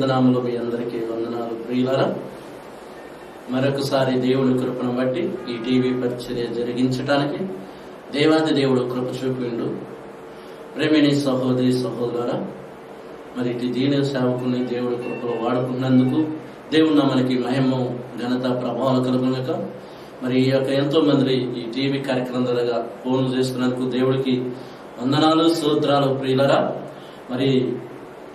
పరిశుద్ధనాములు మీ అందరికీ వందనాలు ప్రియులరా. మరొకసారి దేవుడి కృపను బట్టి ఈ టీవీ పరిచర్య జరిగించటానికి దేవాది దేవుడు కృప చూపిండు. ప్రేమిణి సహోదరి సహోదరా మరి ఇటు దీని సేవకుని దేవుడు కృపలో వాడుకున్నందుకు దేవుడు మనకి మహిమ ఘనత ప్రభావాలు కలుగునక మరి ఈ యొక్క ఎంతో మంది ఈ టీవీ కార్యక్రమం ద్వారా ఫోన్లు చేసుకున్నందుకు దేవుడికి వందనాలు సూత్రాలు ప్రియులరా. మరి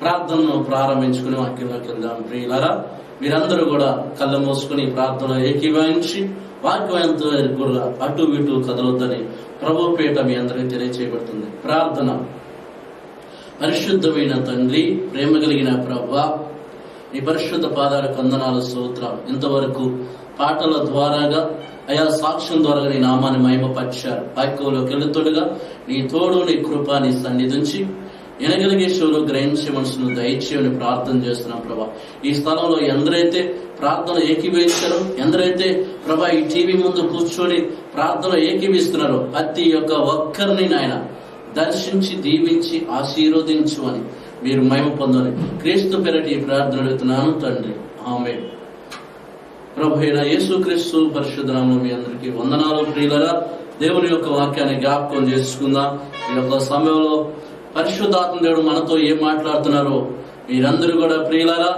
ప్రార్థనను ప్రారంభించుకుని వాక్యంలోకి వెళ్దాం ప్రియులరా మీరందరూ కూడా కళ్ళు మూసుకుని ప్రార్థన ఏకీభవించి వాక్యవంతుల గుర్ర అటు ఇటు కదలొద్దని ప్రభు పేట మీ అందరికీ తెలియచేయబడుతుంది. ప్రార్థన. పరిశుద్ధమైన తండ్రి ప్రేమ కలిగిన ప్రభా నీ పరిశుద్ధ పాదాల కొందనాల సూత్రం ఇంతవరకు పాటల ద్వారాగా అయా సాక్ష్యం ద్వారా నీ నామాన్ని మహిమపరిచారు. వాక్యంలోకి వెళుతుండగా నీ తోడు నీ కృప నీ సన్నిధించి వినగలిగే శివులు గ్రహించే మనసును దయచేయని ప్రార్థన చేస్తున్నాం ప్రభా. ఈ స్థలంలో ఎందరైతే ప్రార్థన ఏకీభవించారో ఎందరైతే ప్రభా ఈ టీవీ ముందు కూర్చొని ప్రార్థన ఏకీభిస్తున్నారో ప్రతి యొక్క ఒక్కరిని నాయన దర్శించి దీవించి ఆశీర్వదించు అని మీరు మహిమ పొందని క్రీస్తు పెరటి ప్రార్థన అడుగుతున్నాను తండ్రి. ఆమె ప్రభు అయిన యేసుక్రీస్తు పరిశుద్ధనామం మీ అందరికీ వందనాలు ప్రియులరా. దేవుని యొక్క వాక్యాన్ని జ్ఞాపకం చేసుకుందాం. ఈ యొక్క సమయంలో పరిశుద్ధాత్మ దేవుడు మనతో ఏం మాట్లాడుతున్నారో మీరందరూ కూడా ప్రియులారా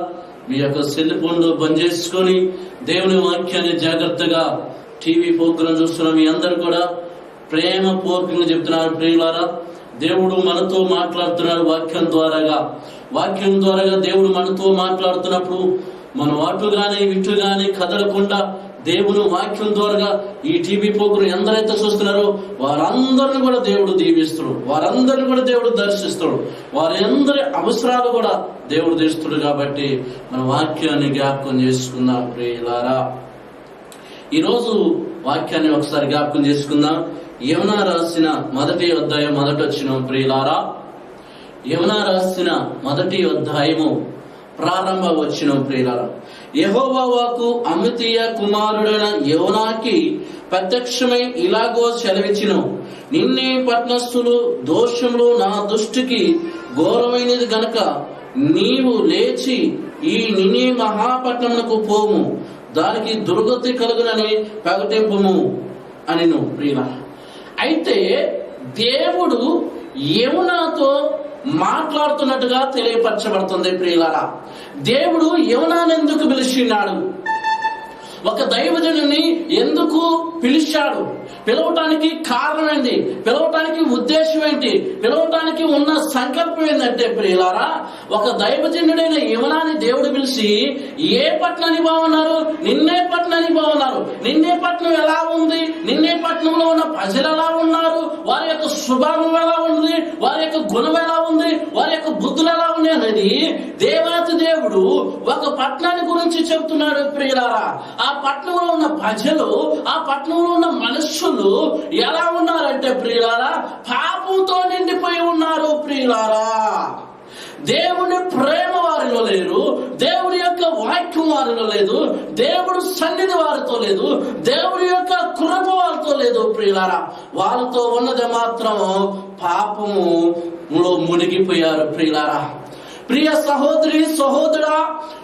మీ యొక్క సెల్ ఫోన్లు బంద్ చేసుకొని దేవుని వాక్యాన్ని జాగ్రత్తగా టీవీ ప్రోగ్రాం చూస్తున్న మీ అందరు కూడా ప్రేమ పూర్వకంగా చెప్తున్నారు ప్రియులారా. దేవుడు మనతో మాట్లాడుతున్నాడు వాక్యం ద్వారాగా. వాక్యం ద్వారాగా దేవుడు మనతో మాట్లాడుతున్నప్పుడు మన అటు గాని ఇటు గాని కదలకుండా దేవుని వాక్యం ద్వారా ఈ టీవీ ప్రోగ్రాం ఎందరైతే చూస్తున్నారో వారందరిని కూడా దేవుడు దీవిస్తాడు వారందరిని కూడా దేవుడు దర్శిస్తాడు వారందరి అవసరాలు కూడా దేవుడు తీస్తుడు కాబట్టి మన వాక్యాన్ని జ్ఞాపకం చేసుకుందాం. ప్రియులారా ఈరోజు వాక్యాన్ని ఒకసారి జ్ఞాపకం చేసుకుందాం. యమునా రాసిన మొదటి అధ్యాయం మొదటి వచ్చిన ప్రియులారా యమునా రాసిన మొదటి అధ్యాయము ప్రారంభ వచ్చిన ప్రియులారా యహోవాకు అమితీయ కుమారుడైన యోనాకి ప్రత్యక్షమై ఇలాగో సెలవిచ్చిన. నిన్నే పట్నస్థులు దోషంలో నా దృష్టికి ఘోరమైనది గనక నీవు లేచి ఈ నిని మహాపట్నమునకు పోము. దానికి దుర్గతి కలుగునని ప్రకటింపము అని ప్రియుల అయితే దేవుడు యమునాతో మాట్లాడుతున్నట్టుగా తెలియపరచబడుతుంది ప్రియులారా. దేవుడు యవనానెందుకు ఎందుకు పిలిచినాడు ఒక దైవజనుని ఎందుకు పిలిచాడు? పిలవటానికి కారణం ఏంటి పిలవటానికి ఉద్దేశం ఏంటి పిలవటానికి ఉన్న సంకల్పం ఏంటంటే ప్రియులారా ఒక దైవజనుడైన యమునాని దేవుడు పిలిచి ఏ పట్టణాన్ని బాగున్నారు నిన్నే పట్టణాన్ని బాగున్నారు నిన్నే పట్నం ఎలా ఉంది? నిన్నే పట్నంలో ఉన్న ప్రజలు ఎలా ఉన్నారు? వారి యొక్క స్వభావం ఎలా ఉంది? వారి యొక్క గుణం ఎలా ఉంది? వారి యొక్క బుద్ధులు ఎలా ఉన్నాయని అనేది దేవాతి దేవుడు ఒక పట్టణాన్ని గురించి చెబుతున్నాడు ప్రియులారా. ఆ పట్టణంలో ఉన్న ప్రజలు ఆ పట్టణంలో ఉన్న మనుషులు ఎలా ఉన్నారంటే ప్రియులారా? పాపంతో నిండిపోయి ఉన్నారు ప్రియులారా. దేవుని ప్రేమ వారిలో లేరు దేవుని యొక్క వాక్యం వారిలో లేదు దేవుడు సన్నిధి వారితో లేదు దేవుని యొక్క కృప వారితో లేదు ప్రియులారా. వారితో ఉన్నది మాత్రము పాపము మునిగిపోయారు ప్రియులారా. ప్రియ సహోదరి సహోదరా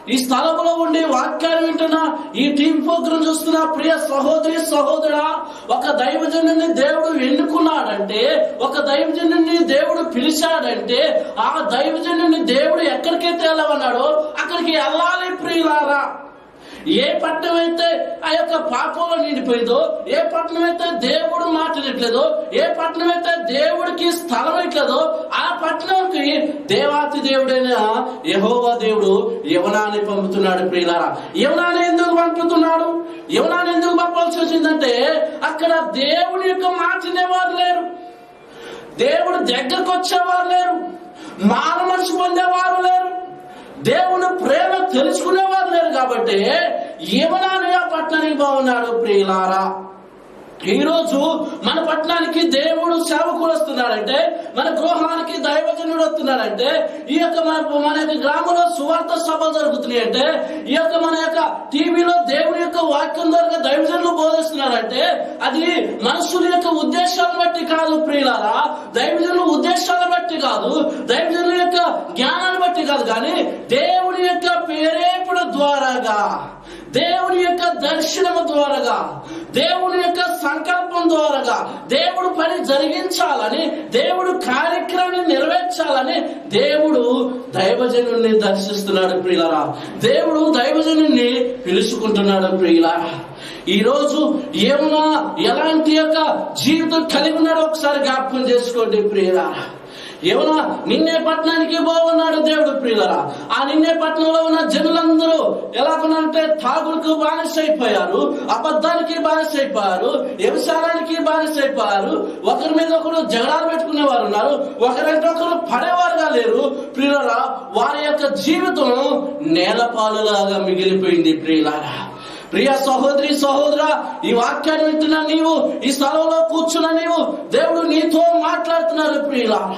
ఈ స్థలంలో ఉండి వాక్యాన్ని వింటున్న ఈ టీం ప్రోగ్రాం చూస్తున్న ప్రియ సహోదరి సహోదరా ఒక దైవజనుని దేవుడు ఎన్నుకున్నాడంటే ఒక దైవజనుని దేవుడు పిలిచాడంటే ఆ దైవజనుని దేవుడు ఎక్కడికైతే వెళ్ళమన్నాడో అక్కడికి వెళ్ళాలి ప్రియులారా. ఏ పట్టణం అయితే ఆ యొక్క పాపంలో నిండిపోయిందో ఏ పట్టణం అయితే దేవుడు మాట్లాడట్లేదో ఏ పట్టణం అయితే దేవుడికి స్థలం ఇట్లేదో ఆ పట్టణంకి దేవాతి దేవుడైన యహోవా దేవుడు యవనాన్ని పంపుతున్నాడు ప్రియులారా. యవనాన్ని ఎందుకు పంపుతున్నాడు? యవనాన్ని ఎందుకు పంపాల్సి వచ్చిందంటే అక్కడ దేవుడి యొక్క మాట్లాడేవారు లేరు. దేవుడు దగ్గరకు వచ్చేవారు లేరు. మాన మనిషి పొందేవారు లేరు. దేవుని ప్రేమ తెలుసుకునేవారు లేరు కాబట్టి యమనాని ఆ పట్టణానికి బాగున్నాడు ప్రియులారా? ఈరోజు మన పట్టణానికి దేవుడు సేవకుడు వస్తున్నాడంటే మన గృహానికి దైవజనుడు వస్తున్నాడంటే ఈ యొక్క మన మన యొక్క గ్రామంలో సువార్త సభలు జరుగుతున్నాయి అంటే ఈ యొక్క మన యొక్క టీవీలో దేవుడి యొక్క వాక్యం ద్వారా దైవజనులు బోధిస్తున్నారంటే అది మనుషుల యొక్క ఉద్దేశాలను బట్టి కాదు ప్రియులారా. దైవజనుల ఉద్దేశాలను బట్టి కాదు దైవజనుల యొక్క జ్ఞానాన్ని బట్టి కాదు కానీ దేవుడి యొక్క ప్రేరేపణ ద్వారాగా దేవుని యొక్క దర్శనము ద్వారాగా దేవుని యొక్క సంకల్పం ద్వారాగా దేవుడు పని జరిగించాలని దేవుడు కార్యక్రమాన్ని నెరవేర్చాలని దేవుడు దైవజనుణ్ణి దర్శిస్తున్నాడు ప్రియులరా. దేవుడు దైవజనుణ్ణి పిలుచుకుంటున్నాడు ప్రియులారా. ఈ రోజు ఏమన్నా ఎలాంటి యొక్క జీవితం కలిగి ఉన్నాడో ఒకసారి జ్ఞాపకం చేసుకోండి ప్రియులారా. ఏమన్నా? నిన్నే పట్టణానికి బాగున్నాడు దేవుడు ప్రియులరా. ఆ నిన్నే పట్టణంలో ఉన్న జనులందరూ ఎలాగున్నారంటే తాగుడుకు బానిసైపోయారు అబద్ధానికి బానిసైపోయారు వ్యవసాయానికి బానిసైపోయారు. ఒకరి మీద ఒకరు జగడాలు పెట్టుకునే వారు ఉన్నారు ఒకరంటే ఒకరు పడేవారుగా లేరు. ప్రియులరా వారి యొక్క జీవితం నేలపాలులాగా మిగిలిపోయింది ప్రియులారా. ప్రియ సహోదరి సహోదర ఈ వాక్యాన్ని వింటున్న నీవు ఈ స్థలంలో కూర్చున్న నీవు దేవుడు నీతో మాట్లాడుతున్నారు ప్రియులారా.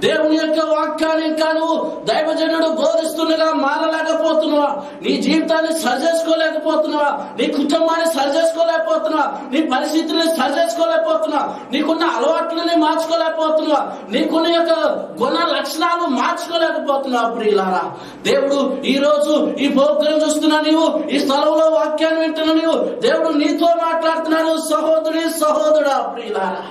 దేవుని యొక్క వాక్యాన్ని కాను దైవజనుడు బోధిస్తుండగా మారలేకపోతున్నావా? నీ జీవితాన్ని సరి చేసుకోలేకపోతున్నావా నీ కుటుంబాన్ని సరిచేసుకోలేకపోతున్నావా? నీ పరిస్థితిని సరిచేసుకోలేకపోతున్నావా? నీకున్న అలవాట్లని మార్చుకోలేకపోతున్నావా? నీకున్న యొక్క గుణ లక్షణాలు మార్చుకోలేకపోతున్నావా ప్రియులారా? దేవుడు ఈ రోజు ఈ ప్రోగ్రాం చూస్తున్నా నీవు ఈ స్థలంలో వాక్యాన్ని వింటున్నా నీవు దేవుడు నీతో మాట్లాడుతున్నాడు సహోదరి సహోదరుడా ప్రియులారా.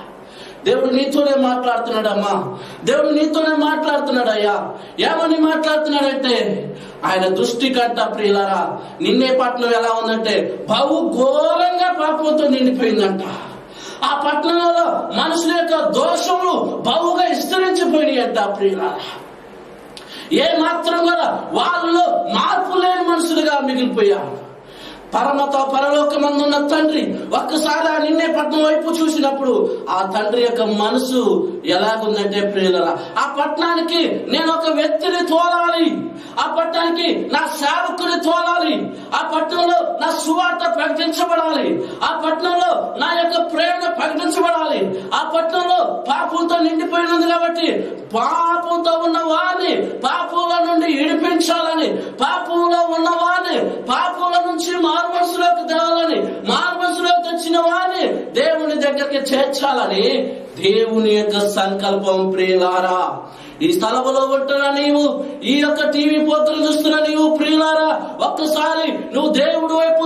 దేవుడు నీతోనే మాట్లాడుతున్నాడమ్మా. దేవుడు నీతోనే మాట్లాడుతున్నాడు అయ్యా ఏమని మాట్లాడుతున్నాడంటే ఆయన దృష్టి కంట ప్రియులారా నిన్నే పట్టణం ఎలా ఉందంటే బహు ఘోరంగా పాపంతో నిండిపోయిందంట. ఆ పట్టణంలో మనుషుల యొక్క దోషములు బహుగా విస్తరించిపోయినాయంట అంట ప్రియులారా. ఏ మాత్రం కూడా వాళ్ళలో మార్పు లేని మనుషులుగా మిగిలిపోయారు. పరమతో పరలోకమందున్న తండ్రి ఒక్కసారి ఆ నిన్నే పట్నం వైపు చూసినప్పుడు ఆ తండ్రి యొక్క మనసు ఎలాగుందంటే ప్రియులరా ఆ పట్టణానికి నేను ఒక వ్యక్తిని తోలాలి ఆ పట్టణానికి నా సేవకుని తోలాలి ఆ పట్టణంలో నా సువార్త ప్రకటించబడాలి ఆ పట్టణంలో నా యొక్క ప్రేమ ప్రకటించబడాలి ఆ పట్టణంలో పాపంతో నిండిపోయినది కాబట్టి పాపంతో ఉన్న వారిని పాపంలో నుండి ఇడిపించాలని పాపంలో ఉన్న వారిని పాపంలో నుంచి మారుమనసులోకి తేవాలని మారుమనసులోకి తెచ్చిన వారిని దేవుని దగ్గరికి చేర్చాలని దేవుని యొక్క సంకల్పం ప్రియులారా. ఈ స్థలములో ఉంటున్న నీవు ఈ యొక్క టీవీ పోతులు చూస్తున్న నీవు ప్రియులారా ఒక్కసారి నువ్వు దేవుడు వైపు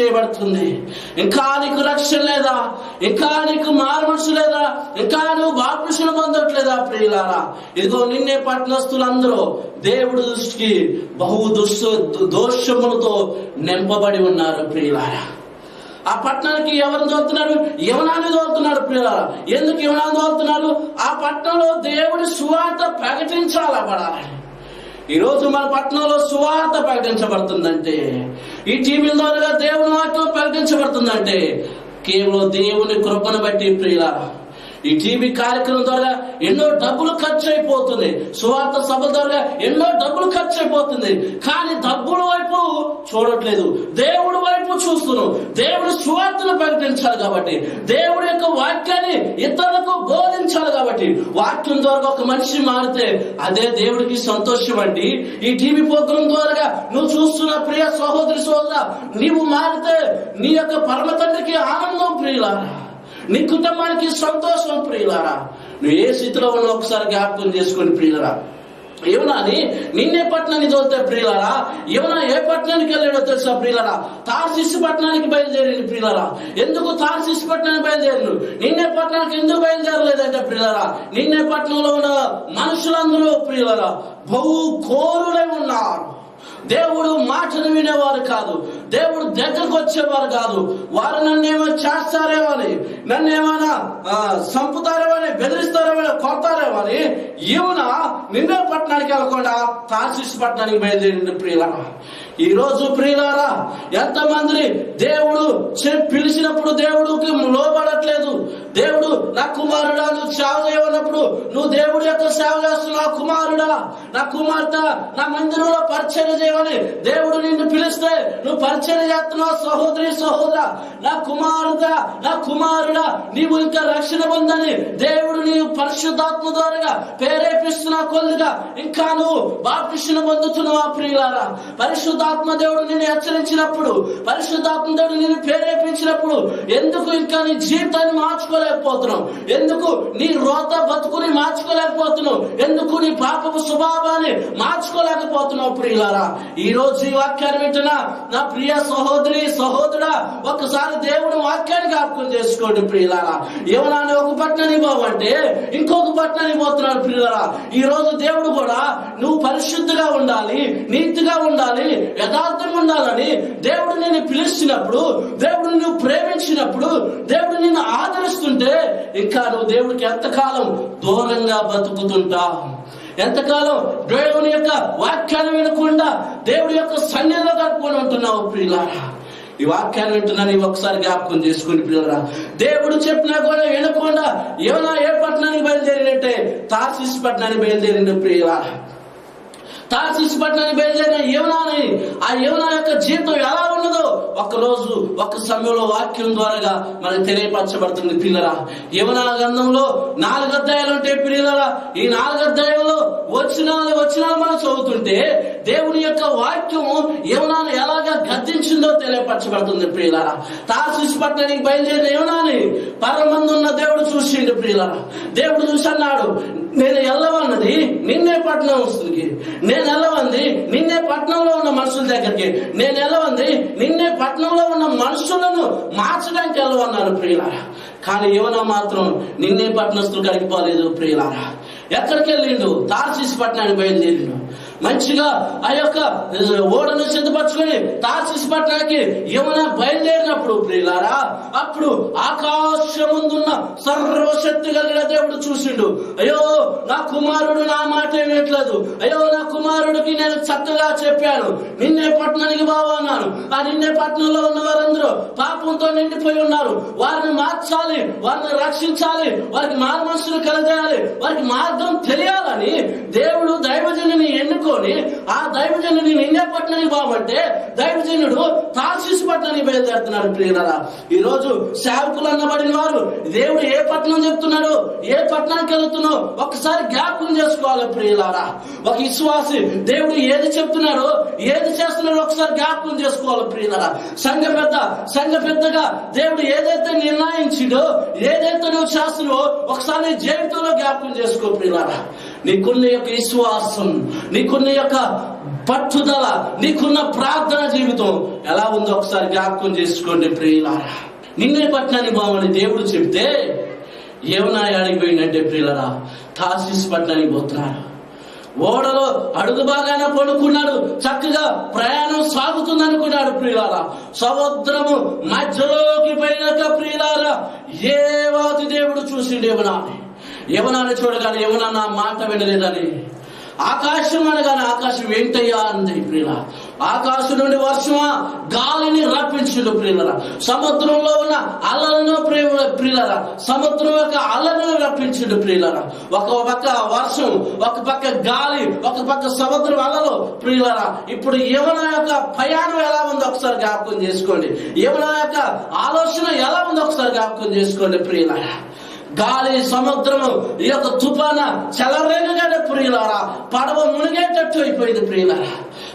చేయబడుతుంది. ఇంకా నీకు రక్షణ లేదా? ఇంకా నీకు మారుమనుషు లేదా? ఇంకా నువ్వు బాపుషులు పొందట్లేదా ప్రియులారా? ఇదిగో నిన్నే పట్టణస్తులందరూ దేవుడి దృష్టికి బహు దుష్ దోషములతో నింపబడి ఉన్నారు ప్రియులారా. ఆ పట్టణానికి ఎవరిని తోలుతున్నారు? యవనాన్ని తోలుతున్నారు ప్రియులారా. ఎందుకు యవనాన్ని తోలుతున్నారు? ఆ పట్టణంలో దేవుడి సువార్త ప్రకటించాలా ఈరోజు మన పట్టణంలో సువార్త ప్రకటించబడుతుందంటే ఈ టీవీల ద్వారా దేవుని వాక్యం ప్రకటించబడుతుందంటే కేవలం దేవుని కృపను బట్టి ప్రియులారా ఈ టీవీ కార్యక్రమం ద్వారా ఎన్నో డబ్బులు ఖర్చు అయిపోతుంది సువార్త సభ ద్వారా ఎన్నో డబ్బులు ఖర్చు అయిపోతుంది కానీ డబ్బుల వైపు చూడట్లేదు. దేవుడి వైపు చూస్తున్నాం దేవుడు సువార్తను ప్రకటించాలి కాబట్టి దేవుడి యొక్క వాక్యాన్ని ఇతరులకు బోధించాలి కాబట్టి వాక్యం ద్వారా ఒక మనిషి మారితే అదే దేవుడికి సంతోషం అండి. ఈ టీవీ ప్రోగ్రాం ద్వారా నువ్వు చూస్తున్న ప్రియ సహోదరి సోదర నీవు మారితే నీ యొక్క పరమ తండ్రికి ఆనందం ప్రియులారా. నీ కుటుంబానికి సంతోషం ప్రియులారా. నువ్వు ఏ స్థితిలో ఉన్నావు ఒకసారి జ్ఞాపకం చేసుకుని ప్రియులరా. ఏమన్నా అని నిన్నే పట్టణానికి చూస్తే ప్రియులరా. ఏమన్నా ఏ పట్టణానికి వెళ్ళాడో తెలుసా ప్రియులరా. తార్సిస్ పట్టణానికి బయలుదేరింది ప్రియులరా. ఎందుకు తార్సిస్ పట్టణానికి బయలుదేరిను నిన్నే పట్టణానికి ఎందుకు బయలుదేరలేదంటే ప్రియులరా. నిన్నే పట్టణంలో ఉన్న మనుషులందరూ ప్రియులరా బహు కోరులై ఉన్నారు. దేవుడు మాటను వినేవారు కాదు. దేవుడు దగ్గరకు వచ్చేవారు కాదు. వారు నన్ను ఏమో చేస్తారేమో అని నన్ను ఏమైనా చంపుతారేమో అని బెదిరిస్తారేమో అని, కొడతారేమో అని ఈవన నిన్నే పట్టణానికి వెళ్ళకుండా తార్సిస్ పట్టణానికి బయలుదేరింది ప్రియుల ఈ రోజు ప్రియులారా ఎంతమంది దేవుడు పిలిచినప్పుడు దేవుడికి లోబడట్లేదు. దేవుడు నా కుమారుడా నువ్వు సేవ చేయమన్నప్పుడు నువ్వు దేవుడి యొక్క సేవ చేస్తున్నావు కుమారుడా. నా కుమార్తె నా మందిరంలో పరిచయం చేయమని దేవుడు నిన్ను పిలిస్తే నువ్వు పరిచయం చేస్తున్నావు సహోదరి సహోదర. నా కుమారుడా నా కుమారుడా నీవు ఇంకా రక్షణ పొందని దేవుడు నీవు పరిశుద్ధాత్మ ద్వారా ప్రేరేపిస్తున్న కొద్దిగా ఇంకా నువ్వు బాప్టిషన్ పొందుతున్నావా ప్రియులారా? పరిశుద్ధాత్మ దేవుడు నిన్ను హెచ్చరించినప్పుడు పరిశుద్ధాత్మ దేవుడు నిన్ను ప్రేరేపించినప్పుడు ఎందుకు ఇంకా నీ జీవితాన్ని మార్చుకోలేకపోతున్నావు? ఎందుకు నీ రోత బతుకుని మార్చుకోలేకపోతున్నావు? ఎందుకు నీ పాపపు స్వభావాన్ని మార్చుకోలేకపోతున్నావు ప్రియులారా? ఈ రోజు ఈ వాక్యాన్ని వింటున్నా నా ప్రియ సహోదరి సహోదరుడా ఒకసారి దేవుడు వాక్యాన్ని జ్ఞాపకం చేసుకోండి ప్రియులారా. ఏమన్నా ఒక పట్టణానికి పోవంటే ఇంకొక పట్టణానికి పోతున్నాడు ప్రియులారా. ఈ రోజు దేవుడు కూడా నువ్వు పరిశుద్ధిగా ఉండాలి నీతిగా ఉండాలి యథార్థంగా ఉండాలని దేవుడు నేను పిలిచినప్పుడు దేవుడు నువ్వు ప్రేమించినప్పుడు దేవుడు నిన్ను ఆదరిస్తుంటే ఇంకా నువ్వు దేవుడికి ఎంతకాలం దూరంగా బతుకుతుంటావు ఎంతకాలం దేవుని యొక్క వాక్యాన్ని వినకుండా దేవుడి యొక్క సన్నిధిలో కట్టుకొని ఉంటున్నావు ప్రియులారా? ఈ వాక్యాన్ని వింటున్నా నీవు ఒకసారి జ్ఞాపకం చేసుకుని పిల్లరా దేవుడు చెప్పినా కూడా వినకుండా ఏమైనా ఏ పట్టణానికి బయలుదేరినట్టే తాసిస్ పట్టణానికి బయలుదేరిన ప్రియులారా. తార్సిస్ పట్టణానికి బయలుదేరిన యోనాని ఆ యోనా యొక్క జీవితం ఎలా ఉన్నదో ఒక రోజు ఒక సమయంలో వాక్యం ద్వారాగా మనకు తెలియపరచబడుతుంది పిల్లరా. యోనా గ్రంథంలో నాలుగు అధ్యాయాలు ఉంటే పిల్లరా ఈ నాలుగు అధ్యాయంలో వచ్చిన వచ్చిన మనం చదువుతుంటే దేవుని యొక్క వాక్యం యోనాను ఎలాగా గద్దించిందో తెలియపరచబడుతుంది ప్రియులారా తార్సిస్ పట్టణానికి బయలుదేరిన యోనాని పరమందు ఉన్న దేవుడు చూసిండు ప్రియులారా దేవుడు చూసి అన్నాడు నేను వెళ్ళవన్నది నిన్నే పట్టణం వస్తుంది నేను వెళ్ళవంది నిన్నే పట్టణంలో ఉన్న మనుషుల దగ్గరికి. నేను వెళ్ళవంది నిన్నే పట్టణంలో ఉన్న మనుషులను మార్చడానికి వెళ్ళవన్నాను ప్రియులారా. కానీ యువన మాత్రం నిన్నే పట్టణస్తులు కడిగిపోలేదు ప్రియులారా. ఎక్కడికి వెళ్ళిండు తార్సిస్ పట్టణానికి బయలుదేరిండు. మంచిగా ఆ యొక్క ఓడను సిద్ధపరచుకొని తార్సిస్ పట్టణానికి యమున బయలుదేరినప్పుడు ప్రియులారా అప్పుడు ఆకాశం ముందున్న సర్వశక్తి కలిగిన దేవుడు చూసిండు. అయ్యో నా కుమారుడు నా మాట వినట్లేదు. అయ్యో నా కుమారుడికి నేను చక్కగా చెప్పాను. నిన్నే పట్టణానికి బాగున్నాను ఆ నిన్నే పట్టణంలో ఉన్న వారందరూ పాపంతో నిండిపోయి ఉన్నారు. వారిని మార్చాలి వారిని రక్షించాలి వారికి మార్మనసులు కలగాలి వారికి మార్గం తెలియాలని దేవుడు దైవజనుని ఎన్నుకొని ఆ దైవజనుని నిన్నే పట్టణానికి బావంటే దైవజనుడు తాసిస్ పట్టణానికి బయలుదేరుతున్నాడు ప్రియులరా. ఈ రోజు సేవకులు అన్నబడిన వారు దేవుడు ఏ పట్టణం చెప్తున్నాడు ఏ పట్టణానికి వెళుతున్నావు ఒకసారి జ్ఞాపకం చేసుకోవాలి ప్రియులారా. ఒక విశ్వాసి దేవుడు ఏది చెప్తున్నాడో ఏది చేస్తున్నాడో ఒకసారి జ్ఞాపకం చేసుకోవాలి ప్రియులారా. సంఘ పెద్ద సంఘ పెద్దగా దేవుడు ఏదైతే నిర్ణయించిండో ఏదైతే నువ్వు చేస్తున్నావో ఒకసారి జీవితంలో జ్ఞాపకం చేసుకో ప్రియులారా. నీకున్న యొక్క విశ్వాసం నీకున్న యొక్క పట్టుదల నీకున్న ప్రార్థన జీవితం ఎలా ఉందో ఒకసారి జ్ఞాపకం చేసుకోండి ప్రియులారా. నిన్నే పట్టణాన్ని బామని దేవుడు చెప్తే ఏమన్నా అడిగిపోయిందంటే ప్రియులరా తాసిస్ పట్టణానికి పోతున్నారు ఓడలో అడుగు బాగానే పడుకున్నాడు చక్కగా ప్రయాణం సాగుతుంది అనుకున్నాడు ప్రియులారా. సముద్రము మధ్యలోకి పోయినాక ప్రియులారా ఏ వాతి దేవుడు చూసిండు యమునాని యమునాన్ని చూడగానే యమునా నా మాట వినలేదని ఆకాశం అనగానే ఆకాశం ఏంటయ్యా అంది ప్రియుల. ఆకాశం నుండి వర్షమా? గాలిని రప్పించుడు ప్రియులరా. సముద్రంలో ఉన్న అలలను ప్రియులరా. సముద్రం యొక్క అలను రప్పించుడు ప్రియులరా. ఒక పక్క వర్షం ఒక పక్క గాలి ఒక పక్క సముద్రం అలలు ప్రియులరా. ఇప్పుడు యమున యొక్క ప్రయాణం ఎలా ఉందో ఒకసారి జ్ఞాపకం చేసుకోండి. యమున యొక్క ఆలోచన ఎలా ఉందో ఒకసారి జ్ఞాపకం చేసుకోండి ప్రియులరా. గాలి సముద్రము ఈ యొక్క తుఫాన చెలరేగగానే ప్రియులారా. పడవ మునిగేటట్టు అయిపోయింది ప్రియులారా.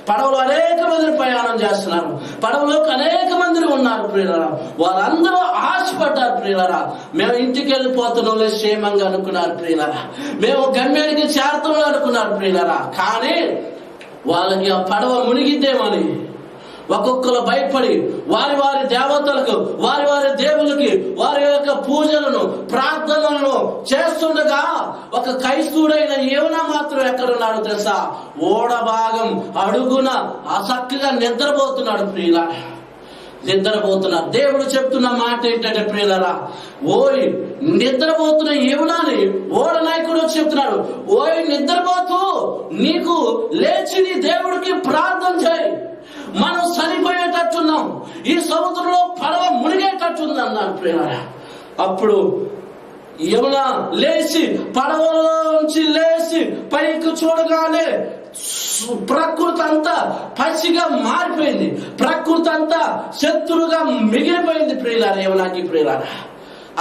పడవలో అనేక మందిని ప్రయాణం చేస్తున్నారు. పడవలోకి అనేక మంది ఉన్నారు ప్రియులరా. వారందరూ ఆశపడ్డారు ప్రియులరా. మేము ఇంటికి వెళ్ళిపోతున్నాం క్షేమంగా అనుకున్నారు ప్రియులరా. మేము గమ్యానికి చేరుతున్నాం అనుకున్నారు ప్రియులరా. కానీ వాళ్ళకి ఆ పడవ మునిగిద్దేమని ఒక్కొక్కరు భయపడి వారి వారి దేవతలకు వారి వారి దేవులకి వారి యొక్క పూజలను ప్రార్థనలను చేస్తుండగా ఒక క్రైస్తవుడైన ఏమైనా మాత్రం ఎక్కడున్నాడు తెలుసా? ఓడ భాగం అడుగున అసక్తిగా నిద్రపోతున్నాడు ప్రియుల నిద్రపోతున్నారు దేవుడు చెప్తున్న మాట ఏంటంటే ప్రియులరా ఓయ్ నిద్రపోతున్న ఏమునాని ఓడ నాయకుడు చెప్తున్నాడు ఓయ్ నిద్రపోతూ నీకు లేచి నీ దేవుడికి ప్రార్థన చేయి. మనం చనిపోయేటట్టున్నాం. ఈ సముద్రంలో పడవ మునిగేటట్టుంది అన్నాడు ప్రియులారా. అప్పుడు యమున లేచి పడవలో నుంచి లేచి పైకి చూడగానే ప్రకృతి అంతా పసిగా మారిపోయింది. ప్రకృతి అంతా శత్రువుగా మిగిలిపోయింది ప్రియులారా యమునాకి ప్రియులారా.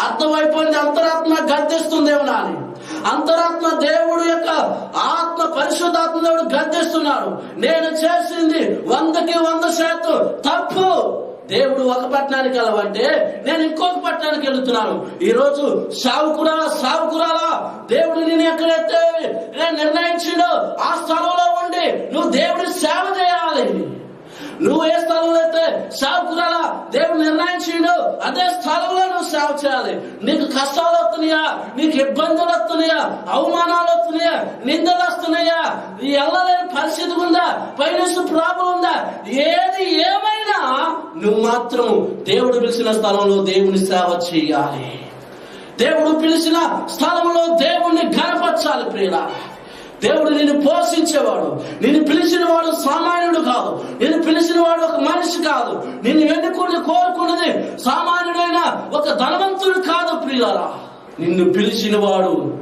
అర్థమైపోయింది అంతరాత్మ గర్దిస్తుంది యమునా అని అంతరాత్మ దేవుడు యొక్క ఆత్మ పరిశుద్ధాత్మ దేవుడు గర్దిస్తున్నాడు నేను చేసింది వందకి వంద శాతం తప్పు. దేవుడు ఒక పట్టణానికి వెళ్ళవంటే నేను ఇంకొక పట్టణానికి వెళుతున్నాను. ఈ రోజు సావుకురాలా సావుకురాలా దేవుడు నేను ఎక్కడైతే నిర్ణయించిండో ఆ స్థలంలో ఉండి నువ్వు దేవుడి సేవ చేయాలి. నువ్వు ఏ స్థలంలో అయితే సేవకురాలా దేవుడు నిర్ణయించిండు. అదే స్థలంలో నువ్వు సేవ చేయాలి. నీకు కష్టాలు వస్తున్నాయా? నీకు ఇబ్బందులు వస్తున్నాయా? అవమానాలు వస్తున్నాయా? నిందలు వస్తున్నాయా? ఈ ఎల్లలేని పరిస్థితి ఉందా? ఫైనాన్స్ ప్రాబ్లం ఉందా? ఏది ఏమైనా నువ్వు మాత్రం దేవుడు పిలిచిన స్థలంలో దేవుని సేవ చేయాలి. దేవుడు పిలిచిన స్థలంలో దేవుణ్ణి గనపరచాలి ప్రియుల దేవుడు నిన్ను పోషించేవాడు. నిన్ను పిలిచిన వాడు సామాన్యుడు కాదు. నిన్ను పిలిచిన వాడు ఒక మనిషి కాదు. నిన్ను ఎన్నుకుని కోరుకున్నది సామాన్యుడైన ఒక ధనవంతుడు కాదు ప్రియులారా. నిన్ను పిలిచిన వాడు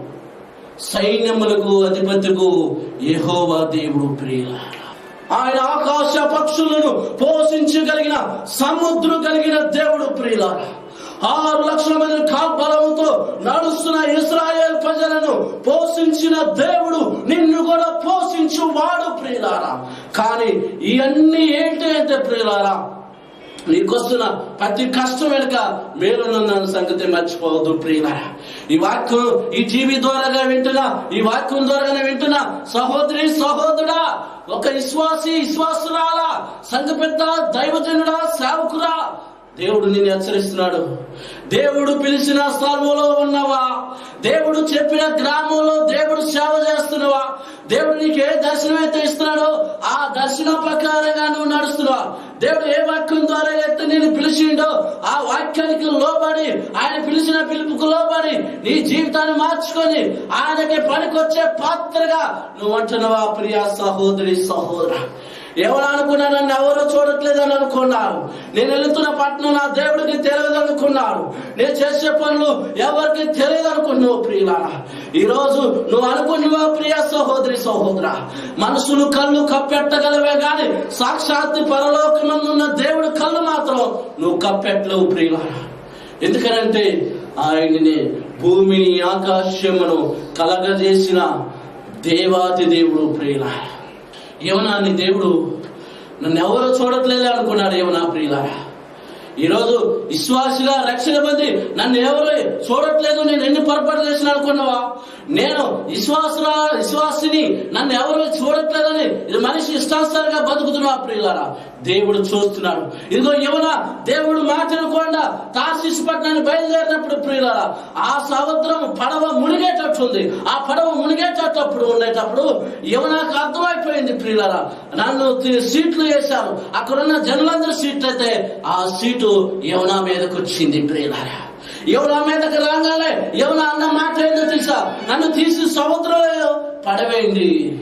సైన్యములకు అధిపతికు యహోవా దేవుడు ప్రియుల ఆయన ఆకాశ పక్షులను పోషించగలిగిన సముద్రం కలిగిన దేవుడు ప్రియులారా. ఆరు లక్షల మంది కాల్బలంతో నడుస్తున్న ఇస్రాయేల్ ప్రజలను పోషించిన దేవుడు నిన్ను కూడా పోషించు వాడు ప్రియులారా. కానీ ఇవన్నీ ఏంటి అంటే ప్రియులారా నీకొస్తున్న ప్రతి కష్టం వెనుక మేలున్న సంగతి మర్చిపోవద్దు ప్రియులారా. ఈ వాక్యం ఈ టీవీ ద్వారాగా వింటున్నా ఈ వాక్యం ద్వారానే వింటున్నా. సహోదరి సహోదరుడా ఒక విశ్వాసి విశ్వాసురాలా సంఘ పెద్ద దైవజనుడా సేవకురా దేవుడు నిన్ను హెచ్చరిస్తున్నాడు. దేవుడు పిలిచిన స్థలంలో ఉన్నవా? దేవుడు చెప్పిన గ్రామంలో దేవుడు సేవ చేస్తున్నావా? దేవుడు నీకు ఏ దర్శనం అయితే ఇస్తున్నాడో ఆ దర్శనం ప్రకారంగా నువ్వు నడుస్తున్నావా? దేవుడు ఏ వాక్యం ద్వారా అయితే నేను పిలిచిండో ఆ వాక్యానికి లోబడి ఆయన పిలిచిన పిలుపుకు లోబడి నీ జీవితాన్ని మార్చుకొని ఆయనకి పనికొచ్చే పాత్రగా నువ్వు అంటున్నావా ప్రియా సహోదరి సహోదరా? ఎవరు అనుకున్నా నన్ను ఎవరు చూడట్లేదని అనుకున్నారు. నేను వెళుతున్న పట్టణం నా దేవుడికి తెలియదు అనుకున్నారు. నేను చేసే పనులు ఎవరికి తెలియదు అనుకున్నావు ప్రియులారా. ఈరోజు నువ్వు అనుకున్నావా ప్రియ సహోదరి సహోదర? మనసులు కళ్ళు కప్పెట్టగలవే గాని సాక్షాత్ పరలోకమందున్న దేవుడు కళ్ళు మాత్రం నువ్వు కప్పెట్టలేవు ప్రియులారా. ఎందుకనంటే ఆయనని భూమిని ఆకాశమును కలగజేసిన దేవాతి దేవుడు ప్రియులారా. ఏమన్నా నీ దేవుడు నన్ను ఎవరో చూడట్లేదు అనుకున్నాడు ఏమన్నా ప్రియులారా? ఈరోజు విశ్వాసిగా రక్షణ పొంది నన్ను ఎవరు చూడట్లేదు నేను ఎన్ని పొరపాటు చేసిన అనుకున్నావా? నేను విశ్వాసురా విశ్వాసిని నన్ను ఎవరు చూడట్లేదని ఇది మనిషి ఇష్టానుసారంగా బతుకుతున్నా ప్రియులారా. దేవుడు చూస్తున్నాడు. ఇదిగో యువన దేవుడు మాట్లాడకుండా తాశిష్ పట్టణాన్ని బయలుదేరినప్పుడు ప్రియులారా ఆ సముద్రం పడవ మునిగేటట్టుంది. ఆ పడవ మునిగేటప్పుడు ఉండేటప్పుడు యువనకు అర్థమైపోయింది ప్రియులారా. నన్ను సీట్లు వేశారు. అక్కడున్న జనులందరూ సీట్లు అయితే ఆ సీటు యవన మీదకు వచ్చింది ప్రియులారా. యవన మీదకి రాగానే యవన అన్న మాట ఏందో తెలుసా? నన్ను తీసి సముద్రంలో పడవేయండి.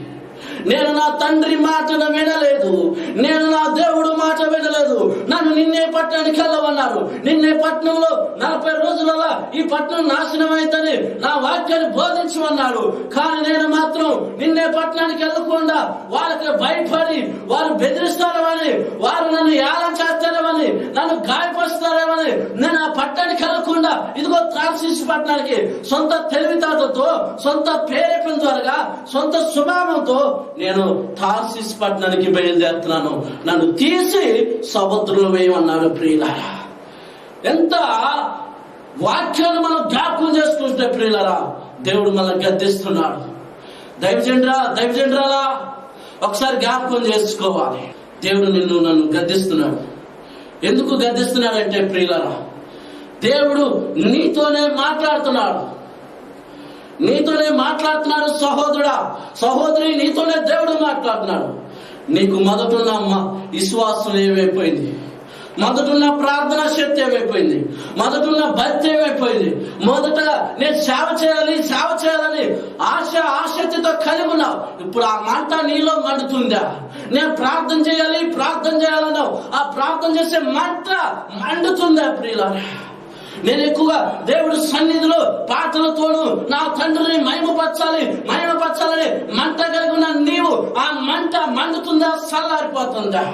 నేను నా తండ్రి మాటను వినలేదు. నేను నా దేవుడు మాట వినలేదు. నన్ను నిన్నే పట్టణానికి వెళ్ళమన్నారు. నిన్నే పట్టణంలో నలభై రోజులలో ఈ పట్టణం నాశనం అవుతుంది నా వాక్యాన్ని బోధించమన్నాడు కానీ నేను మాత్రం నిన్నే పట్టణానికి వెళ్ళకుండా వాళ్ళకి భయపడి వారు బెదిరిస్తారని వారు నన్ను యాలం చేస్తారేమని నన్ను గాయపరుస్తారేమని నేను ఆ పట్టణానికి వెళ్ళకుండా ఇదిగో త్రాక్షిష్ పట్టణానికి సొంత తెలివితేటతో సొంత ప్రేరేపణ ద్వారా సొంత స్వభావంతో నేను తార్సిస్ పట్టణానికి బయలుదేరుతున్నాను. నన్ను తీసి సముద్రంలో వేయమన్నాడు ప్రియులారా. ఎంత వాక్యాన్ని మనం జ్ఞాపకం చేసుకుంటే ప్రియులరా దేవుడు మనల్ని గద్దిస్తున్నాడు. దైవజండ్రా దైవజండ్రాలా ఒకసారి జ్ఞాపకం చేసుకోవాలి. దేవుడు నిన్ను నన్ను గద్దిస్తున్నాడు. ఎందుకు గద్దిస్తున్నాడంటే ప్రియులరా దేవుడు నీతోనే మాట్లాడుతున్నాడు. నీతోనే మాట్లాడుతున్నాడు సహోదరుడా. సహోదరి నీతోనే దేవుడు మాట్లాడుతున్నాడు. నీకు మొదటున్న విశ్వాసం ఏమైపోయింది? మొదటున్న ప్రార్థన శక్తి ఏమైపోయింది? మొదటున్న భక్తి ఏమైపోయింది? మొదట నేను సేవ చేయాలి సేవ చేయాలని ఆశ ఆసక్తితో కలిగి ఉన్నావు. ఇప్పుడు ఆ మంట నీలో మండుతుందా? నేను ప్రార్థన చేయాలి ప్రార్థన చేయాలన్నావు. ఆ ప్రార్థన చేసే మంట మండుతుందా ప్రియులారా? నేను ఎక్కువగా దేవుడి సన్నిధిలో పాటలతోను నా తండ్రిని మహిమపరచాలి మహిమపరచాలని మంట కలిగిన నీవు ఆ మంట మండుతుందా చల్లారిపోతుందా?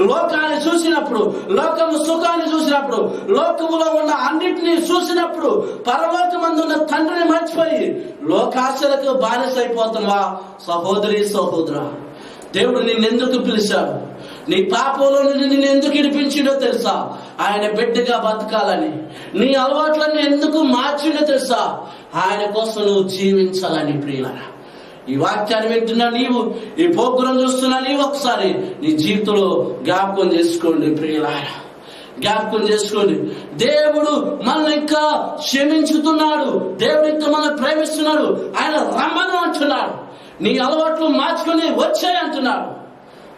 లోకాన్ని చూసినప్పుడు లోకము సుఖాన్ని చూసినప్పుడు లోకములో ఉన్న అన్నిటినీ చూసినప్పుడు పరలోకమందు ఉన్న తండ్రిని మర్చిపోయి లోకాశలకు బానిసైపోతున్నావా? సహోదరి సహోదరా దేవుడు నిన్నెందుకు పిలిచాడు? నీ పాపంలో నుండి నిన్ను ఎందుకు ఇడిపించిండో తెలుసా? ఆయన బిడ్డగా బతకాలని. నీ అలవాట్లన్నీ ఎందుకు మార్చిండో తెలుసా? ఆయన కోసం నువ్వు జీవించాలని ప్రియులరా. ఈ వాక్యాన్ని వింటున్నా నీవు ఈ పోగ్రం చూస్తున్నా నీవు ఒకసారి నీ జీవితంలో జ్ఞాపకం చేసుకోండి ప్రియులారా. జ్ఞాపకం చేసుకోండి. దేవుడు మనల్ని ఇంకా క్షమించుతున్నాడు. దేవుడు ఇంకా మనల్ని ప్రేమిస్తున్నాడు. ఆయన రమ్మను అంటున్నాడు. నీ అలవాట్లు మార్చుకుని వచ్చాయి అంటున్నాడు.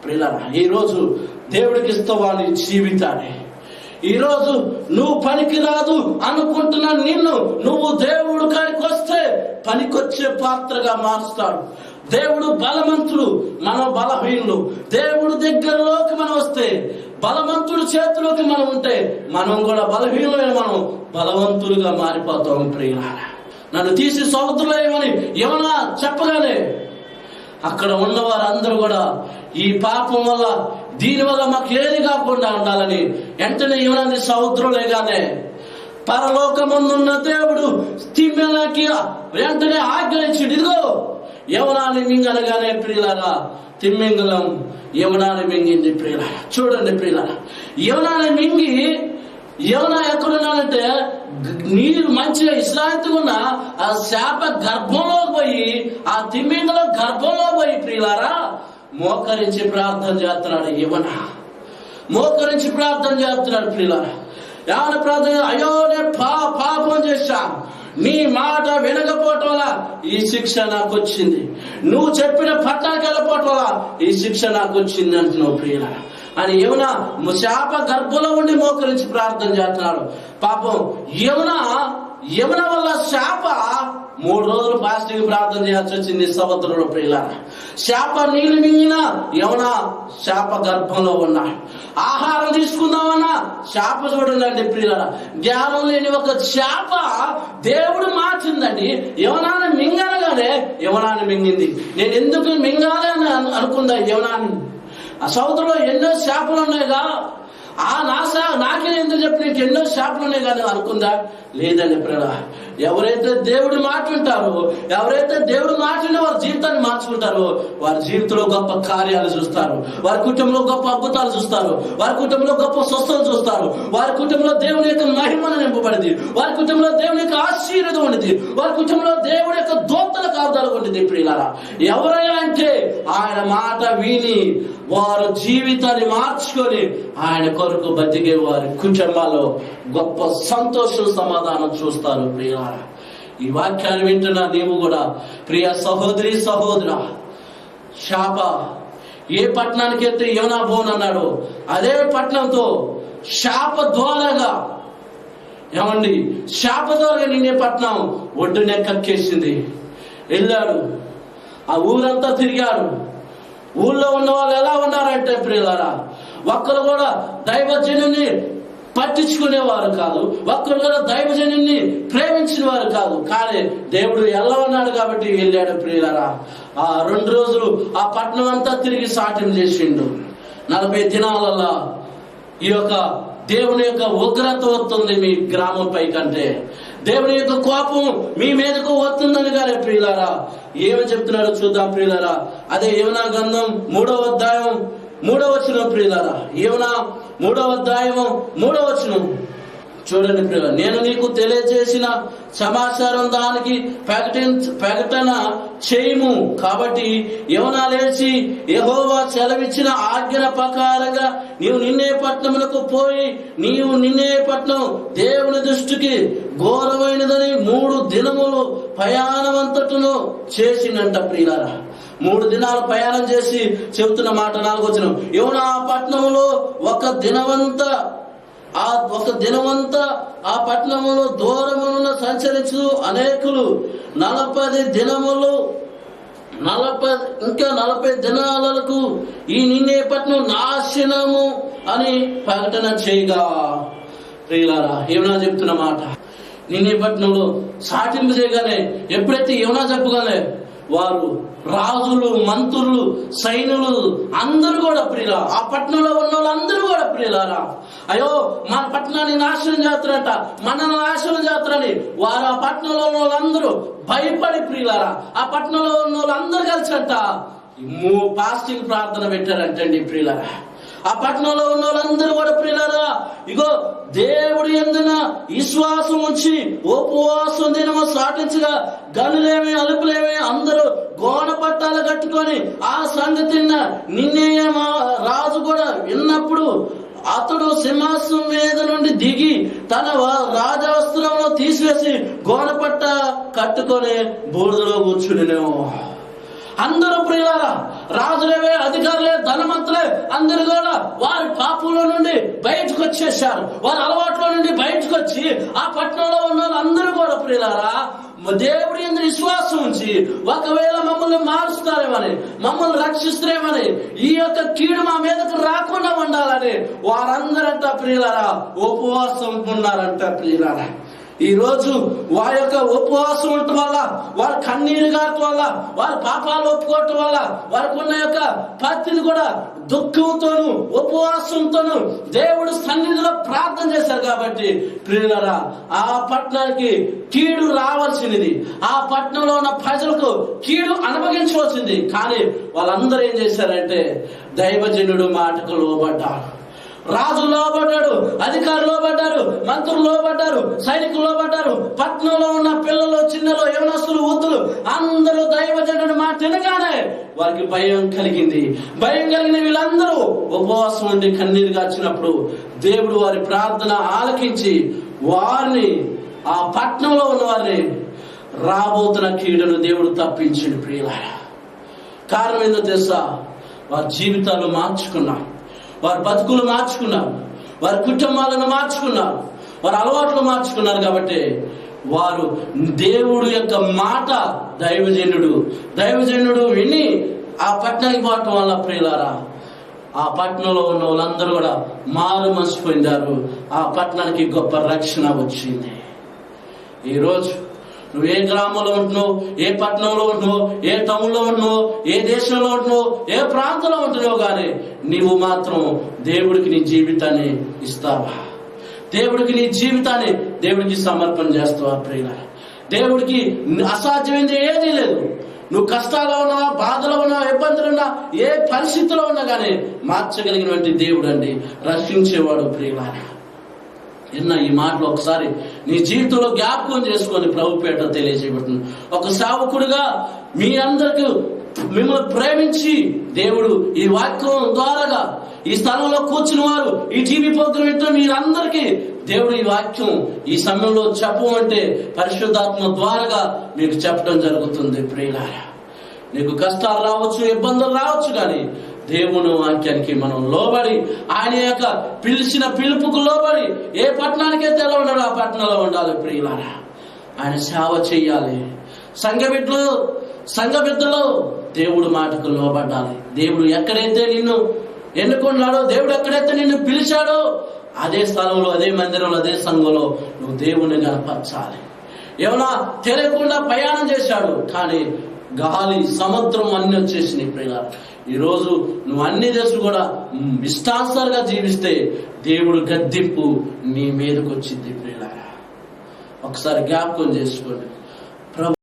ప్రియులారా ఈరోజు దేవుడికి ఇస్తావా నీ జీవితాన్ని. ఈరోజు నువ్వు పనికి రాదు అనుకుంటున్న నిన్ను నువ్వు దేవుడు కాడికి వస్తే పనికొచ్చే పాత్రగా మారుస్తాడు. దేవుడు బలవంతుడు మనం బలహీనులు. దేవుడు దగ్గరలోకి మనం వస్తే బలవంతుడు చేతిలోకి మనం ఉంటే మనం కూడా బలహీనమైన మనం బలవంతులుగా మారిపోతాం ప్రియులారా. నన్ను తీసి సముద్రమని ఏమన్నా చెప్పగానే అక్కడ ఉన్న వారందరూ కూడా ఈ పాపం వల్ల దీని వల్ల మాకు ఏది కాకుండా ఉండాలని వెంటనే ఇవన్నీ సముద్రంలేగానే పరలోకమందున్న దేవుడు తిమ్మెలకి వెంటనే ఆగ్రహించింది ఇదిగో యవనాన్ని మింగనగానే ప్రియులారా తిమ్మింగలం యవనాన్ని మింగింది ప్రియులారా. చూడండి ప్రియులారా యవనాన్ని మింగి యవన ఎక్కడున్నాడంటే నీరు మంచిగా విశ్రాంతిగా ఉన్న ఆ శాప గర్భంలో పోయి ఆ తిమ్మింగలో గర్భంలో పోయి ప్రియులారా మోకరించి ప్రార్థన చేస్తున్నాడు యువన. మోకరించి ప్రార్థన చేస్తున్నాడు ప్రియులారా. ఏమైనా ప్రార్థన అయ్యో నేను పా పాపం చేశాను నీ మాట వినకపోవటం వల్ల ఈ శిక్ష నాకు వచ్చింది. నువ్వు చెప్పిన పట్టానికి వెళ్ళపోవటం వల్ల ఈ శిక్ష నాకు వచ్చింది అంటున్నావు ప్రియులారా. అని యమున శాప గర్భంలో ఉండి మోకరించి ప్రార్థన చేస్తున్నాడు. పాపం యమున యమున వల్ల శాప మూడు రోజులు ఫాస్టింగ్ ప్రార్థన చేయాల్సి వచ్చింది సముద్రంలో ప్రియుల. శాప నీళ్ళు మింగిన యమున శాప గర్భంలో ఉన్నా. ఆహారం తీసుకుందామన్నా శాప చూడండి ప్రియుల. జ్ఞానం లేని ఒక శాప దేవుడు మార్చిందండి. యవనాన్ని మింగనగానే యవనాన్ని మింగింది. నేను ఎందుకు మింగాలి అని అనుకుందా యవనాన్ని ఆ సముద్రంలో ఎన్నో శాపలు ఉన్నాయిగా ఆ నా శా నాకే ఎందుకు చెప్పి నీకు ఎన్నో శాపలు ఉన్నాయి కానీ అనుకుందా? లేదండి ప్రణా ఎవరైతే దేవుడి మాట వింటారో ఎవరైతే దేవుడి మాట విని వారి జీవితాన్ని మార్చుకుంటారో వారి జీవితంలో గొప్ప కార్యాలు చూస్తారు. వారి కుటుంబంలో గొప్ప అద్భుతాలు చూస్తారు. వారి కుటుంబంలో గొప్ప స్వస్థలు చూస్తారు. వారి కుటుంబంలో దేవుని యొక్క మహిమను నింపబడింది. వారి కుటుంబంలో దేవుని యొక్క ఆశీర్వదం ఉండేది. వారి కుటుంబంలో దేవుడి యొక్క దోతల కాపుదాలు ఉండేది ప్రియులారా. ఎవరైనా అంటే ఆయన మాట విని వారు జీవితాన్ని మార్చుకొని ఆయన కొరకు బతికే వారి కుటుంబాల్లో గొప్ప సంతోషం సమాధానం చూస్తారు ప్రియ. ఈ వాక్యాన్ని వింటున్న నీవు కూడా ప్రియ సహోదరి సహోదరా శాప ఏ పట్టణానికి వెళ్తే యోనా బోన్ అన్నాడు అదే పట్టణంతో శాప ద్వారాగా ఏమండి శాప ద్వారా నిన్నే పట్నం ఒడ్డునే కక్కేసింది. వెళ్ళాడు. ఆ ఊరంతా తిరిగాడు. ఊళ్ళో ఉన్న వాళ్ళు ఎలా ఉన్నారంటే ప్రియులారా ఒక్కరు కూడా దైవజనుని పట్టించుకునేవారు కాదు. ఒక్కరు దైవజనుని ప్రేమించిన వారు కాదు. కానీ దేవుడు ఎలా ఉన్నాడు కాబట్టి వెళ్ళాడు ప్రియులరా. ఆ రెండు రోజులు ఆ పట్టణం అంతా తిరిగి సాటం చేసిండు. నలభై దినాలలో ఈ యొక్క దేవుని యొక్క ఉగ్రత వస్తుంది మీ గ్రామం పై కంటే దేవుని యొక్క కోపం మీ మీదకు వస్తుందని కానీ ప్రియులారా. ఏమని చెప్తున్నాడో చూద్దాం ప్రియులారా. అదే ఏమనా గంధం మూడో అధ్యాయం మూడవ వచనం ప్రియులారా ఏమనా మూడవ అధ్యాయము? మూడవ వచనం. చూడండి ప్రియ నేను నీకు తెలియజేసిన సమాచారం దానికి ప్రకటించ ప్రకటన చేయము. కాబట్టి యవనా లేచి యహోవా సెలవిచ్చిన ఆజ్ఞల ప్రకారంగా నీవు నిన్నే పట్టణములకు పోయి నీవు నిన్నే పట్నం దేవుని దృష్టికి ఘోరమైనదని మూడు దినములు ప్రయాణమంతటను చేసినంట ప్రియారా మూడు దినాలు ప్రయాణం చేసి చెబుతున్న మాట నాలుగు వచ్చిన యోనా పట్టణంలో ఒక దినమంతా ఆ ఒక దినమంతా ఆ పట్టణములో దూరమున సంచరించు అనేకులు నలభై దినములు నలభై ఇంకా నలభై దినాలకు ఈ నిన్నే పట్నం నాశనము అని ప్రకటన చేయగా. ప్రియులారా ఏమన్నా చెప్తున్న మాట. నిన్నే పట్నంలో సాటింపు చేయగానే ఎప్పుడైతే ఏమన్నా చెప్పగానే వారు రాజులు మంత్రులు సైనులు అందరూ కూడా ప్రియుల. ఆ పట్టణంలో ఉన్న వాళ్ళందరూ కూడా ప్రియులారా. అయ్యో మన పట్టణాన్ని నాశనం చేస్తారట మనల్ని నాశనం చేస్తారని వారు ఆ పట్టణంలో ఉన్న వాళ్ళందరూ భయపడి ప్రియులారా. ఆ పట్టణంలో ఉన్న వాళ్ళందరూ కలిసంట పాస్టింగ్ ప్రార్థన పెట్టారంటండి ప్రియులారా. ఆ పట్టణంలో ఉన్న వాళ్ళందరూ కూడా ప్రియులారా ఇగో దేవుడు ఎందున విశ్వాసం ఉంచి ఉపవాసం దినము సాటించగా గనులేమి అలుపులేమి అందరూ గోడ పట్టాలు కట్టుకొని ఆ సంగతి నిన్నే మా రాజు కూడా విన్నప్పుడు అతడు సింహాసనం మీద నుండి దిగి తన రాజవస్త్రంలో తీసివేసి గోడ పట్ట కట్టుకొని బూడిదలో కూర్చునేమో అందరూ ప్రియులారా రాజులవే అధికారులే ధనవంతులే అందరు కూడా వారి పాపంలో నుండి బయటకు వచ్చేసారు వారి అలవాట్ల నుండి బయటకు వచ్చి ఆ పట్టణంలో ఉన్న వాళ్ళందరూ కూడా ప్రియులారా దేవుడి అందరి విశ్వాసం ఉంచి ఒకవేళ మమ్మల్ని మారుస్తారేమని మమ్మల్ని రక్షిస్తారేమని ఈ యొక్క కీడు మా మీదకు రాకుండా ఉండాలని వారందరంట ప్రియులారా ఉపవాసం ఉన్నారంట ప్రియులారా. ఈ రోజు వారి యొక్క ఉపవాసం ఉండటం వల్ల వారి కన్నీరు గారటం వల్ల వారి పాపాలు ఒప్పుకోవటం వల్ల వారికి ఉన్న యొక్క పత్తిని కూడా దుఃఖంతోను ఉపవాసంతోను దేవుడు సన్నిధిలో ప్రార్థన చేశారు కాబట్టి ప్రియులరా ఆ పట్టణానికి కీడు రావాల్సినది. ఆ పట్టణంలో ఉన్న ప్రజలకు కీడు అనుభవించవలసింది. కానీ వాళ్ళందరూ ఏం చేశారంటే దైవజనుడు మాటకు లోబడ్డారు. రాజు లోబడ్డాడు అధికారులు లోబడ్డారు మంత్రులు లోబడ్డారు సైనికులు లోబడ్డారు పట్నంలో ఉన్న పిల్లలు చిన్నలు యవనస్తులు వృద్ధులు అందరూ దైవజనుడు మాట వినగానే వారికి భయం కలిగింది. భయం కలిగిన వీళ్ళందరూ ఉపవాసం ఉండి కన్నీరు గార్చినప్పుడు దేవుడు వారి ప్రార్థన ఆలకించి వారిని ఆ పట్నంలో ఉన్న వారిని రాబోతున్న కీడును దేవుడు తప్పించిండు ప్రియులారా. కారణం ఏందో తెలుసా? వారి జీవితాలు మార్చుకున్నారు వారి బతుకులు మార్చుకున్నారు. వారి కుటుంబాలను మార్చుకున్నారు. వారి అలవాట్లు మార్చుకున్నారు కాబట్టి వారు దేవుడు యొక్క మాట దైవజనుడు. దైవజనుడు విని ఆ పట్టణానికి పోవటం వల్ల ప్రియులారా ఆ పట్టణంలో ఉన్న వాళ్ళందరూ కూడా మారు మనసు పొందారు. ఆ పట్టణానికి గొప్ప రక్షణ వచ్చింది. ఈరోజు నువ్వు ఏ గ్రామంలో ఉంటున్నావు ఏ పట్టణంలో ఉంటున్నావు ఏ టౌన్లో ఉంటున్నావు ఏ దేశంలో ఉంటున్నావు ఏ ప్రాంతంలో ఉంటున్నావు కానీ నీవు మాత్రం దేవుడికి నీ జీవితాన్ని ఇస్తావా? దేవుడికి నీ జీవితాన్ని దేవుడికి సమర్పణ చేస్తావా ప్రియుల? దేవుడికి అసాధ్యమైంది ఏదీ లేదు. నువ్వు కష్టాల్లో ఉన్నావా బాధలో ఉన్నావా ఇబ్బందులు ఉన్నా ఏ పరిస్థితిలో ఉన్నా కానీ మార్చగలిగినటువంటి దేవుడు అండి. రక్షించేవాడు ప్రియులారా. విన్న ఈ మాటలు ఒకసారి నీ జీవితంలో జ్ఞాపకం చేసుకొని ప్రభుపేట తెలియజేయబడుతుంది. ఒక సేవకుడిగా మీ అందరికి మిమ్మల్ని ప్రేమించి దేవుడు ఈ వాక్యం ద్వారాగా ఈ స్థలంలో కూర్చుని వారు ఈ టీవీ ప్రోగ్రాం వింటున్న మీరందరికీ దేవుడు ఈ వాక్యం ఈ సమయంలో చెప్పమంటే పరిశుద్ధాత్మ ద్వారాగా మీకు చెప్పడం జరుగుతుంది ప్రియులారా. నీకు కష్టాలు రావచ్చు ఇబ్బందులు రావచ్చు కానీ దేవుని వాక్యానికి మనం లోబడి ఆయన యొక్క పిలిచిన పిలుపుకు లోబడి ఏ పట్టణానికైతే ఎలా ఉన్నాడో ఆ పట్టణంలో ఉండాలి ప్రియులారా. ఆయన సేవ చెయ్యాలి సంఘ బిడ్డలు సంఘ బిడ్డలు దేవుడు మాటకు లోబడాలి దేవుడు ఎక్కడైతే నిన్ను ఎన్నుకున్నాడో దేవుడు ఎక్కడైతే నిన్ను పిలిచాడో అదే స్థలంలో అదే మందిరంలో అదే సంఘంలో నువ్వు దేవుని కనపరచాలి ఏమన్నా తెలియకుండా ప్రయాణం చేశాడు కానీ గాలి సముద్రం అన్ని వచ్చేసినాయి ప్రియుల ఈరోజు నువ్వు అన్ని దశలు కూడా. మ్, జీవిస్తే దేవుడు గద్దింపు నీ మీదకి వచ్చింది ప్రియులారా. ఒకసారి జ్ఞాపకం చేసుకోండి. ప్రభు